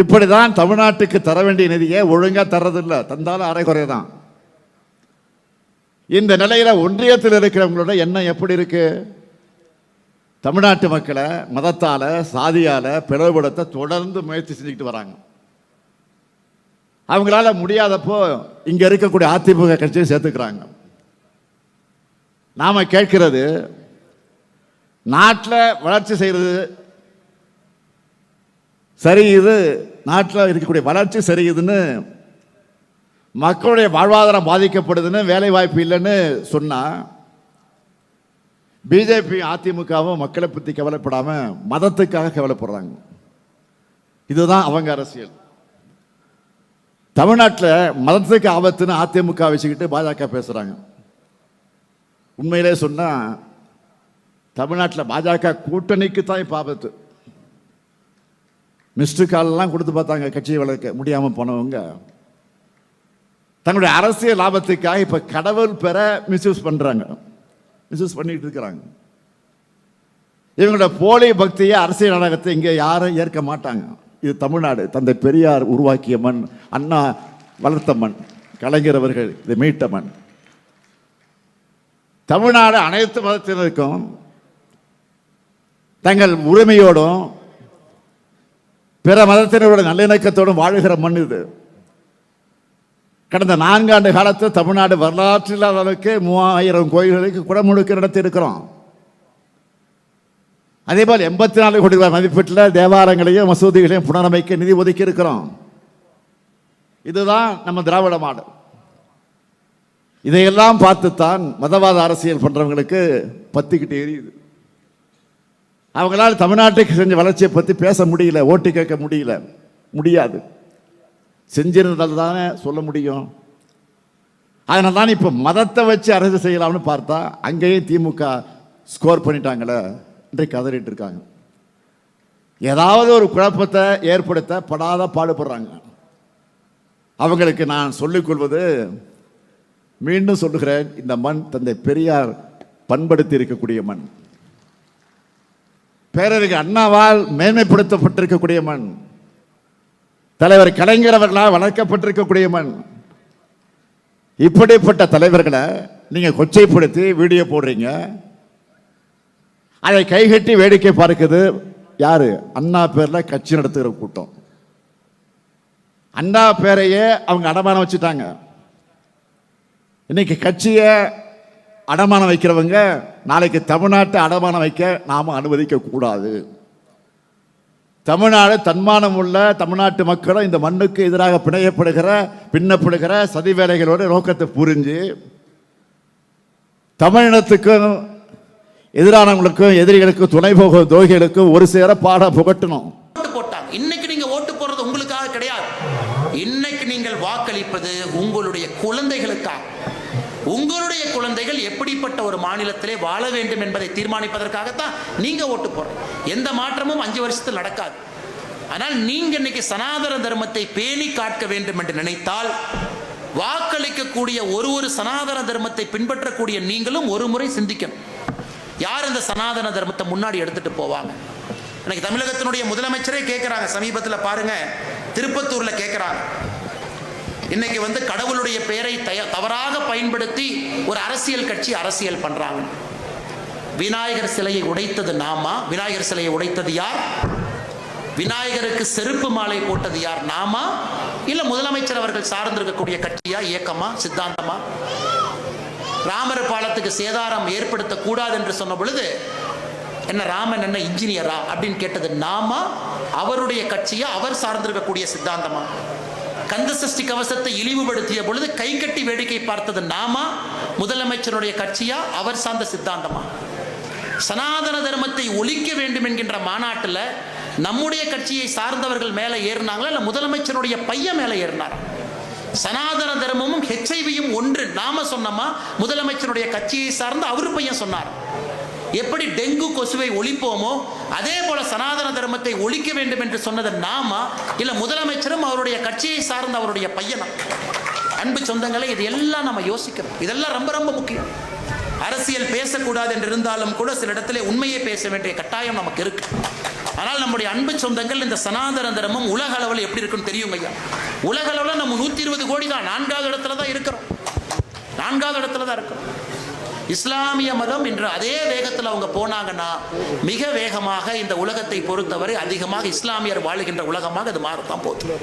இப்படி தான் தமிழ்நாட்டுக்கு தர வேண்டிய நிதியை ஒழுங்காக தர்றதில்லை. தந்தாலும் அரைகுறை தான் இந்த நிலையில் ஒன்றியத்தில் இருக்கிறவங்களோட எண்ணம் எப்படி இருக்கு? தமிழ்நாட்டு மக்களை மதத்தால் சாதியால் பிளவுபடுத்த தொடர்ந்து முயற்சி செஞ்சுக்கிட்டு வராங்க. அவங்களால முடியாதப்போ இங்கே இருக்கக்கூடிய அதிமுக கட்சியை சேர்த்துக்கிறாங்க. நாம் கேட்கிறது நாட்டில் வளர்ச்சி செய்கிறது சரி இது நாட்டில் இருக்கக்கூடிய வளர்ச்சி சரியுதுன்னு மக்களுடைய வாழ்வாதாரம் பாதிக்கப்படுதுன்னு வேலை வாய்ப்பு இல்லைன்னு சொன்னால் பிஜேபி அதிமுகவும் மக்களை பற்றி கவலைப்படாமல் மதத்துக்காக கவலைப்படுறாங்க. இதுதான் அவங்க அரசியல். தமிழ்நாட்டில் மதத்துக்கு ஆபத்துன்னு அதிமுக வச்சுக்கிட்டு பாஜக பேசுகிறாங்க உண்மையிலே சொன்னால் தமிழ்நாட்டில் பாஜக கூட்டணிக்கு தான் இப்போ ஆபத்து. மிஸ்டு கால்லாம் கொடுத்து பார்த்தாங்க கட்சியை வளர்க்க முடியாமல் போனவங்க. தங்களுடைய அரசியல் லாபத்துக்காக இப்போ கடவுள் பெற மிஸ்யூஸ் பண்ணுறாங்க மிஸ்யூஸ் பண்ணிட்டு இருக்கிறாங்க. இவங்களோட போலி பக்தியை அரசியல் நாடகத்தை இங்கே யாரும் ஏற்க மாட்டாங்க. இது தமிழ்நாடு. தந்தை பெரியார் உருவாக்கிய மண் அண்ணா வளர்த்த மண் கலைஞர் அவர்கள் இதை மீட்ட மண். தமிழ்நாடு அனைத்து மதத்தினருக்கும் தங்கள் உரிமையோடும் பிற மதத்தினரோட நல்லிணக்கத்தோடும் வாழுகிற மண் இது. கடந்த நான்காண்டு காலத்தில் தமிழ்நாடு வரலாற்று இல்லாத அளவுக்கு மூவாயிரம் கோயில்களுக்கு குடமுழுக்கு நடத்தி இருக்கிறோம் அதே போல் எண்பத்தி நாலு கோடி ரூபாய் மதிப்பீட்டில் தேவாலயங்களையும் மசூதிகளையும் புனரமைக்க நிதி ஒதுக்கி இருக்கிறோம். இதுதான் நம்ம திராவிட மாடல். இதையெல்லாம் பார்த்துத்தான் மதவாத அரசியல் பண்ணுறவங்களுக்கு பத்துக்கிட்டு எரியுது. அவங்களால் தமிழ்நாட்டுக்கு செஞ்ச வளர்ச்சியை பற்றி பேச முடியல ஓட்டு கேட்க முடியல. முடியாது. செஞ்சிருந்தால் தானே சொல்ல முடியும். அதனால தான் இப்போ மதத்தை வச்சு அரசு செய்யலாம்னு பார்த்தா அங்கேயும் திமுக ஸ்கோர் பண்ணிட்டாங்களே இன்றைக்கு கதறிட்டு இருக்காங்க. ஏதாவது ஒரு குழப்பத்தை ஏற்படுத்த படாத பாடுபடுறாங்க. அவங்களுக்கு நான் சொல்லிக்கொள்வது மீண்டும் சொல்லுகிறேன் இந்த மண் தந்தை பெரியார் பண்படுத்தி இருக்கக்கூடிய மண். பேரறிஞர் அண்ணாவால் மேன்மைப்படுத்தப்பட்டிருக்கக்கூடிய மண். தலைவர் கலைஞர் அவர்களால் வளர்க்கப்பட்டிருக்கக்கூடிய மண். இப்படிப்பட்ட தலைவர்களை நீங்க கொச்சைப்படுத்தி வீடியோ போடுறீங்க. அதை கைகட்டி வேடிக்கை பார்க்குது யாரு? அண்ணா பேர்ல கட்சி நடத்துகிற கூட்டம். அண்ணா பேரையே அவங்க அடமானம் வச்சுட்டாங்க. இன்னைக்கு கட்சியை அடமானம் வைக்கிறவங்க நாளைக்கு தமிழ்நாட்டை அடமானம் வைக்க நாம அனுமதிக்க கூடாது. தமிழ்நாடு தன்மானம் உள்ள தமிழ்நாட்டு மக்களும் இந்த மண்ணுக்கு எதிராக பிணையப்படுகிற பின்னப்படுகிற சதி வேலைகளோட நோக்கத்தை புரிஞ்சு தமிழினத்துக்கும் எதிரானவங்களுக்கும் எதிரிகளுக்கும் துணை போக துரோகிகளுக்கும் ஒரு சேர பாட புகட்டணும். போட்டாங்க. இன்னைக்கு நீங்க ஓட்டு போடுறது உங்களுக்காக கிடையாது. இன்னைக்கு நீங்கள் வாக்களிப்பது உங்களுடைய குழந்தைகளுக்காக. உங்களுடைய குழந்தைகள் எப்படிப்பட்ட ஒரு மாநிலத்திலே வாழ வேண்டும் என்பதை தீர்மானிப்பதற்காகத்தான் நீங்க ஓட்டு போடுறீங்க. எந்த மாற்றமும் அஞ்சு வருஷத்தில் நடக்காது. ஆனால் நீங்க இன்னைக்கு சனாதன தர்மத்தை பேணி காக்க வேண்டும் என்று நினைத்தால் வாக்களிக்கக்கூடிய ஒரு ஒரு சனாதன தர்மத்தை பின்பற்றக்கூடிய நீங்களும் ஒரு முறை சிந்திக்கணும். யார் இந்த சனாதன தர்மத்தை முன்னாடி எடுத்துட்டு போவாங்க? இன்னைக்கு தமிழகத்தினுடைய முதலமைச்சரே கேட்குறாங்க சமீபத்தில் பாருங்க திருப்பத்தூர்ல கேட்குறாங்க இன்னைக்கு வந்து கடவுளுடைய பெயரை தய- தவறாக பயன்படுத்தி ஒரு அரசியல் கட்சி அரசியல் பண்றாங்க. விநாயகர் சிலையை உடைத்தது நாமா? விநாயகர் சிலையை உடைத்தது யார்? விநாயகருக்கு செருப்பு மாலை போட்டது யார்? நாமா? இல்லை முதலமைச்சர் அவர்கள் சார்ந்திருக்கக்கூடிய கட்சியா இயக்கமா சித்தாந்தமா? ராமர் பாலத்துக்கு சேதாரம் ஏற்படுத்தக்கூடாது என்று சொன்ன பொழுது என்ன ராமன் என்ன இன்ஜினியரா அப்படின்னு கேட்டது நாமா? அவருடைய கட்சியா அவர் சார்ந்திருக்கக்கூடிய சித்தாந்தமா? கந்த சஷ்டி கவசத்தை இழிவுபடுத்திய பொழுது கை கட்டி வேடிக்கை பார்த்தது நாமா முதலமைச்சருடைய கட்சியா அவர் சார்ந்த சித்தாந்தமா? சனாதன தர்மத்தை ஒழிக்க வேண்டும் என்கின்ற மாநாட்டில் நம்முடைய கட்சியை சார்ந்தவர்கள் மேலே ஏறினாங்களா இல்லை முதலமைச்சருடைய பையன் மேலே ஏறினார்? சனாதன தர்மமும் ஹெச்ஐவியும் ஒன்று. நாம சொன்னோமா முதலமைச்சருடைய கட்சியை சார்ந்து அவர் பையன் சொன்னார்? எப்படி டெங்கு கொசுவை ஒழிப்போமோ அதே போல சனாதன தர்மத்தை ஒழிக்க வேண்டும் என்று சொன்னது நாமா இல்லை முதலமைச்சரும் அவருடைய கட்சியை சார்ந்த அவருடைய பையனா அன்பு சொந்தங்களை இது எல்லாம் நம்ம யோசிக்கணும். இதெல்லாம் ரொம்ப ரொம்ப முக்கியம். அரசியல் பேசக்கூடாது என்று இருந்தாலும் கூட சில இடத்துல உண்மையை பேச வேண்டிய கட்டாயம் நமக்கு இருக்கு. ஆனால் நம்முடைய அன்பு சொந்தங்கள் இந்த சனாதன தர்மம் உலக அளவில் எப்படி இருக்குன்னு தெரியும் ஐயா? உலக அளவில் நம்ம நூற்றி இருபது கோடி தான் நான்காவது இடத்துல தான் இருக்கிறோம். நான்காவது இடத்துல தான் இருக்கிறோம். இஸ்லாமிய மதம் இன்று அதே வேகத்தில் அவங்க போனாங்கன்னா மிக வேகமாக இந்த உலகத்தை பொறுத்தவரை அதிகமாக இஸ்லாமியர் வாழுகின்ற உலகமாக அது மாறத்தான் போகுது.